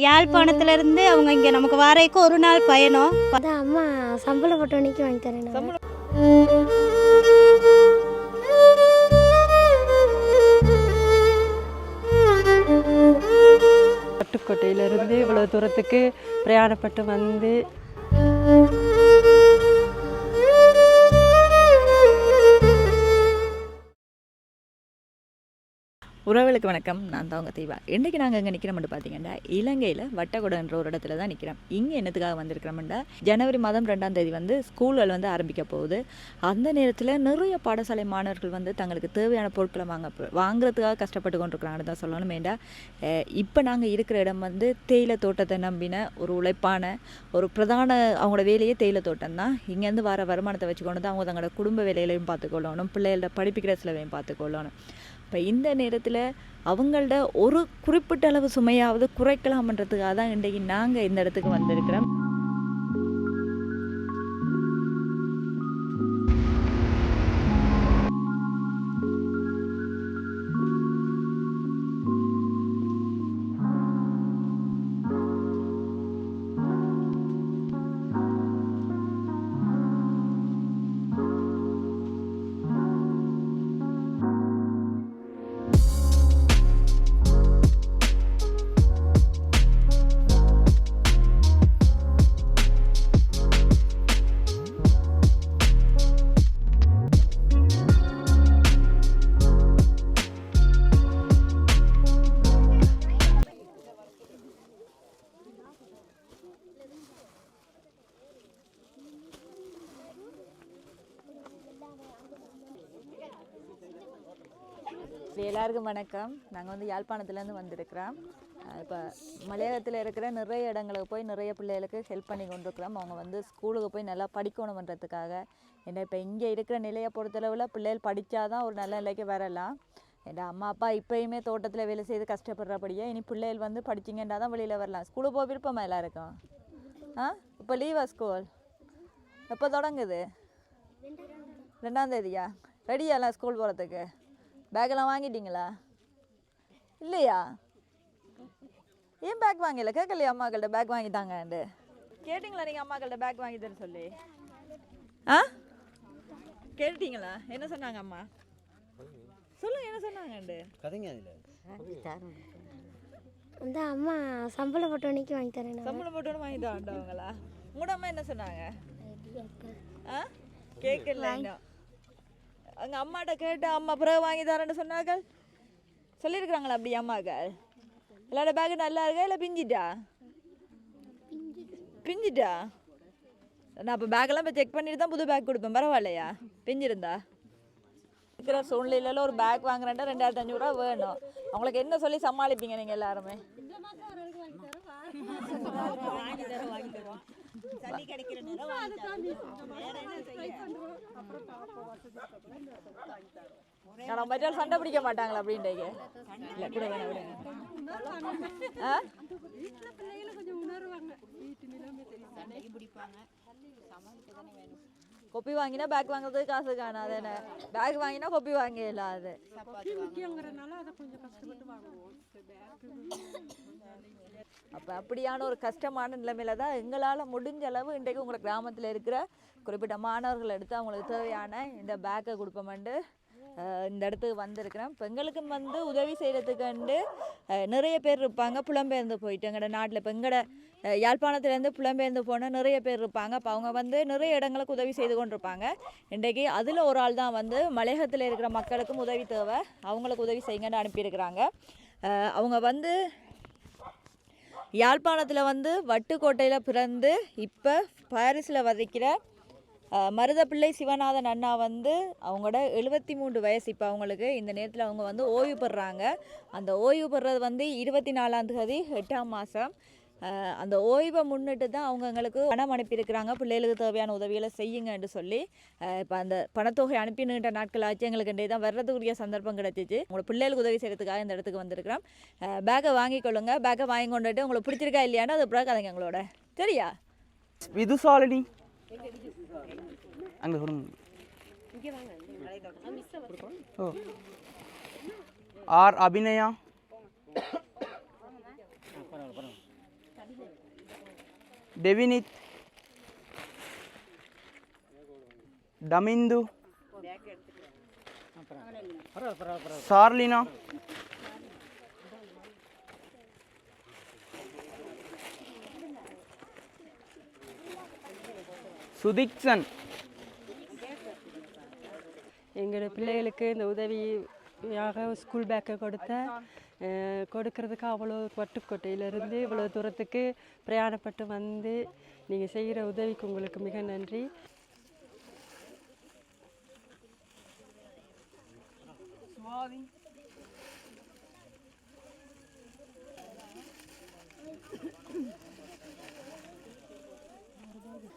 யாழ்ப்பாணத்துலேருந்து அவங்க இங்கே நமக்கு வாரேக்கு ஒரு நாள் பயணம் அதான் அம்மா சம்பளம் போட்டவனைக்கு வாங்கி தரேன். பட்டுக்கோட்டையிலிருந்து இவ்வளோ தூரத்துக்கு பிரயாணப்பட்டு வந்து உறவுகளுக்கு வணக்கம். நான் தான் உங்கள் தீபா இன்றைக்கி நாங்கள் எங்கே நிற்கிறோம்னு பார்த்தீங்கன்னா இலங்கையில் வட்டகுடன்ற ஒரு இடத்துல தான் நிற்கிறோம் இங்கே என்னத்துக்காக வந்திருக்கிறோம்டா ஜனவரி மாதம் ரெண்டாம் தேதி வந்து ஸ்கூல்கள் வந்து ஆரம்பிக்க போகுது. அந்த நேரத்தில் நிறைய பாடசாலை மாணவர்கள் வந்து தங்களுக்கு தேவையான பொருட்களை வாங்க வாங்குறதுக்காக கஷ்டப்பட்டு கொண்டிருக்கிறாங்கன்னு தான் சொல்லணும் ஏண்டா இப்போ நாங்கள் இருக்கிற இடம் வந்து தேயிலை தோட்டத்தை நம்பின ஒரு உழைப்பான ஒரு பிரதான அவங்களோட வேலையே தேயிலை தோட்டம் தான். இங்கேருந்து வர வருமானத்தை வச்சுக்கொண்டு தான் அவங்க தங்களோட குடும்ப வேலையிலையும் பார்த்துக்கொள்ளணும் பிள்ளைகளோட படிப்பிக்கிற செலவையும் பார்த்துக்கொள்ளணும். இப்போ இந்த நேரத்தில் அவங்கள்ட ஒரு குறிப்பிட்ட அளவு சுமையாவது குறைக்கலாம்ன்றதுக்காக தான் இன்றைக்கி நாங்கள் இந்த இடத்துக்கு வந்திருக்கிறோம். எல்லாருக்கும் வணக்கம். நாங்கள் வந்து யாழ்ப்பாணத்துலேருந்து வந்திருக்கிறோம். இப்போ மலையாளத்தில் இருக்கிற நிறைய இடங்களுக்கு போய் நிறைய பிள்ளைகளுக்கு ஹெல்ப் பண்ணி கொண்டிருக்கிறோம். அவங்க வந்து ஸ்கூலுக்கு போய் நல்லா படிக்கணுமன்றதுக்காக. ஏன்னா இப்போ இங்கே இருக்கிற நிலையை பொறுத்தளவில் பிள்ளைகள் படித்தாதான் ஒரு நல்ல நிலைக்கு வரலாம். என் அம்மா அப்பா இப்போயுமே தோட்டத்தில் வேலை செய்து கஷ்டப்படுறபடியே இனி பிள்ளைகள் வந்து படிச்சிங்கன்னா தான் வெளியில் வரலாம். ஸ்கூலுக்கு போக விருப்பமா எல்லாருக்கும்? ஆ? இப்போ லீவா ஸ்கூல் எப்போ தொடங்குது? ரெண்டாம் தேதியா? ரெடியாலாம் ஸ்கூல் போகிறதுக்கு பேக்கெல்லாம் வாங்கிட்டீங்களா? இல்லையா? ஏன் பேக் வாங்கல? கேட்கலையா அம்மாக்கள்ட்ட? பேக் வாங்கிட்டாங்கண்டு கேட்டிங்களா நீங்கள் அம்மாக்கள்ட்ட பேக் வாங்கி தர சொல்லி? ஆ? கேட்டீங்களா? என்ன சொன்னாங்க அம்மா? சொல்லுங்க என்ன சொன்னாங்கண்டு அந்த அம்மா சம்பளம் போட்டவனைக்கு வாங்கி தரேன். சம்பளம் போட்டு வாங்கி தாண்டவங்களா உங்களோட அம்மா என்ன சொன்னாங்க? ஆ? கேட்கல எங்கள் அம்மாட்ட கேட்டு அம்மா பிறகு வாங்கி தரேன்னு சொன்னார்கள்? சொல்லியிருக்கிறாங்களா அப்படி அம்மாக்கள்? எல்லாரோட பேக் நல்லா இருக்கா இல்லை பிஞ்சிட்டா? பிஞ்சிட்டா? நான் அப்போ பேக்கெல்லாம் இப்போ செக் பண்ணிட்டு தான் புது பேக் கொடுப்பேன். பரவாயில்லையா? பிஞ்சிருந்தா? இருக்கிற சூழ்நிலையில ஒரு பேக் வாங்குறேன்டா ரெண்டாயிரத்தி அஞ்சூறுரூவா வேணும். அவங்களுக்கு என்ன சொல்லி சமாளிப்பீங்க நீங்கள் எல்லாருமே? நான் மற்ற சண்டை பிடிக்க மாட்டாங்களா அப்படின்ட்டு இல்லை கூட வேணாம் விடுங்க ஆ? கொப்பி வாங்கினா பேக் வாங்குறதுக்கு காசு காணாது என்ன பேக் வாங்கினா கொப்பி வாங்கிடலாம் அது. அப்போ அப்படியான ஒரு கஷ்டமான நிலைமையில தான் எங்களால் முடிஞ்ச அளவு இன்றைக்கு உங்களோட கிராமத்தில் இருக்கிற குறிப்பிட்ட மாணவர்கள் எடுத்து அவங்களுக்கு தேவையான இந்த பேக்கை கொடுப்போமெண்டு இந்த இடத்துக்கு வந்திருக்கிறேன். பெண்களுக்கும் வந்து உதவி செய்கிறதுக்கு நிறைய பேர் இருப்பாங்க. புலம்பெயர்ந்து போயிட்டு எங்களோட நாட்டில் இப்போ எங்களோட யாழ்ப்பாணத்துலேருந்து புலம்பெயர்ந்து போனால் நிறைய பேர் இருப்பாங்க. அப்போ அவங்க வந்து நிறைய இடங்களுக்கு உதவி செய்து கொண்டிருப்பாங்க. இன்றைக்கு அதில் ஒரு ஆள் தான் வந்து மலையகத்தில் இருக்கிற மக்களுக்கும் உதவி தேவை. அவங்களுக்கு உதவி செய்யுங்கன்னு அனுப்பியிருக்கிறாங்க. அவங்க வந்து யாழ்ப்பாணத்தில் வந்து வட்டுக்கோட்டையில் பிறந்து இப்போ பாரிஸில் வதைக்கிற மருதப்பிள்ளை சிவநாதன் அண்ணா வந்து அவங்களோட எழுபத்தி மூன்று வயசு. இப்போ அவங்களுக்கு இந்த நேரத்தில் அவங்க வந்து ஓய்வு பெறுறாங்க அந்த ஓய்வு பெறுறது வந்து இருபத்தி நாலாம் தேதி எட்டாம் மாதம் அந்த ஓய்வை முன்னிட்டு தான் அவங்க எங்களுக்கு பணம் அனுப்பியிருக்கிறாங்க. பிள்ளைகளுக்கு தேவையான உதவிகளை செய்யுங்கன்னு சொல்லி இப்போ அந்த பணத்தொகை அனுப்பி நாட்கள் ஆச்சு எங்களுக்கு இன்றைய தான் வர்றதுக்குரிய சந்தர்ப்பம் கிடச்சிச்சு. உங்களோட பிள்ளைகளுக்கு உதவி செய்கிறதுக்காக இந்த இடத்துக்கு வந்திருக்கிறோம். பேக்கை வாங்கிக்கொள்ளுங்க பேக்கை வாங்கி கொண்டுட்டு உங்களுக்கு பிடிச்சிருக்கா இல்லையான்னு அது பிறகு கதைங்க எங்களோட. சரியா? விதுசாலினி. அங்கே கொடுங்க ஓ. ஆர் அபிநயா? டெவினித்? டமிந்து? சார்லினா? சுதிக்சன். எங்களோட பிள்ளைகளுக்கு இந்த உதவியாக ஸ்கூல் பேக்கை கொடுத்த கொடுக்கறதுக்கு அவ்வளோ பட்டுக்கோட்டையிலேருந்து இவ்வளோ தூரத்துக்கு பிரயாணப்பட்டு வந்து நீங்கள் செய்கிற உதவிக்கு உங்களுக்கு மிக நன்றி.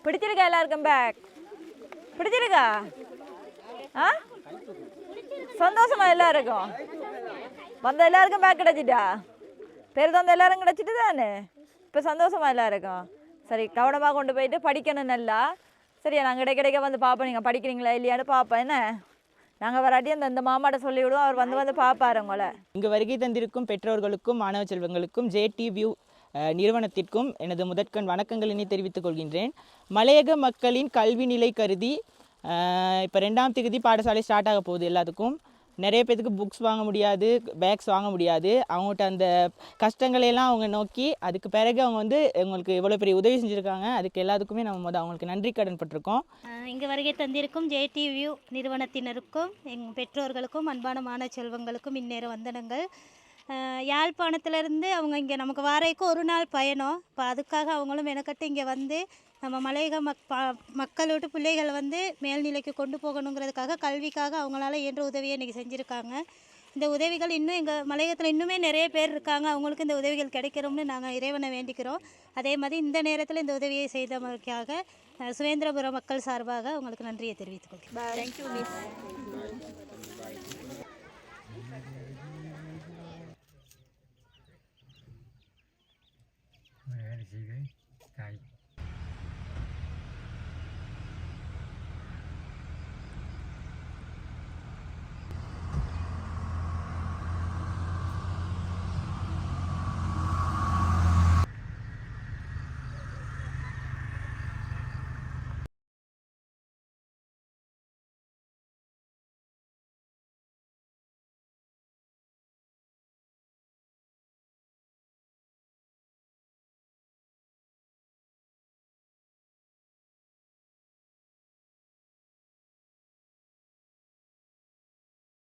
பிடிச்சிருக்கா எல்லாருக்கும் பேக் பிடிச்சிருக்கா? ஆ? சந்தோஷமா எல்லாருக்கும். வந்த எல்லாருக்கும் பேக் கிடைச்சிட்டா? பேர் தந்த எல்லாரும் கிடச்சிட்டு தானே? இப்போ சந்தோஷமா எல்லாருக்கும். சரி கவனமாக கொண்டு போயிட்டு படிக்கணும் நல்லா. சரியா நாங்கள் இடைக்க வந்து பார்ப்போம் நீங்கள் படிக்கிறீங்களா இல்லையான்னு பார்ப்போம் என்ன? நாங்கள் வராட்டி அந்த இந்த மாமாட்ட சொல்லிவிடுவோம். அவர் வந்து வந்து பார்ப்பாரு உங்களை. இங்கே வருகை தந்திருக்கும் பெற்றோர்களுக்கும் மாணவ செல்வங்களுக்கும் ஜேடி வியூ நிறுவனத்திற்கும் எனது முதற்கண் வணக்கங்களினை தெரிவித்துக் கொள்கின்றேன். மலையக மக்களின் கல்வி நிலை கருதி இப்போ ரெண்டாம் தேதி பாடசாலை ஸ்டார்ட் ஆக போகுது எல்லாத்துக்கும். நிறைய பேத்துக்கு புக்ஸ் வாங்க முடியாது பேக்ஸ் வாங்க முடியாது. அவங்ககிட்ட அந்த கஷ்டங்களையெல்லாம் அவங்க நோக்கி அதுக்கு பிறகு அவங்க வந்து எங்களுக்கு இவ்வளோ பெரிய உதவி செஞ்சுருக்காங்க. அதுக்கு எல்லாத்துக்குமே நம்ம முத அவங்களுக்கு நன்றி கடன் பட்டிருக்கோம். இங்கே வருகை தந்திருக்கும் ஜேடிவியூ நிறுவனத்தினருக்கும் எங் பெற்றோர்களுக்கும் அன்பான மாணவ செல்வங்களுக்கும் இந்நேரம் வந்தனங்கள். யாழ்ப்பாணத்திலிருந்து அவங்க இங்கே நமக்கு வாரைக்கு ஒரு நாள் பயணம். இப்போ அதுக்காக அவங்களும் மெனக்கட்டு இங்கே வந்து நம்ம மலையக மக் ப மக்களோட பிள்ளைகள் வந்து மேல்நிலைக்கு கொண்டு போகணுங்கிறதுக்காக கல்விக்காக அவங்களால இயன்ற உதவியை இன்றைக்கி செஞ்சுருக்காங்க. இந்த உதவிகள் இன்னும் எங்கள் மலையகத்தில் இன்னுமே நிறைய பேர் இருக்காங்க. அவங்களுக்கு இந்த உதவிகள் கிடைக்கணும்னு நாங்கள் இறைவனை வேண்டிக்கிறோம். அதே மாதிரி இந்த நேரத்தில் இந்த உதவியை செய்தமைக்காக அஹ், சுவேந்திரபுரம் மக்கள் சார்பாக உங்களுக்கு நன்றியை தெரிவித்துக் கொள்கிறேன்.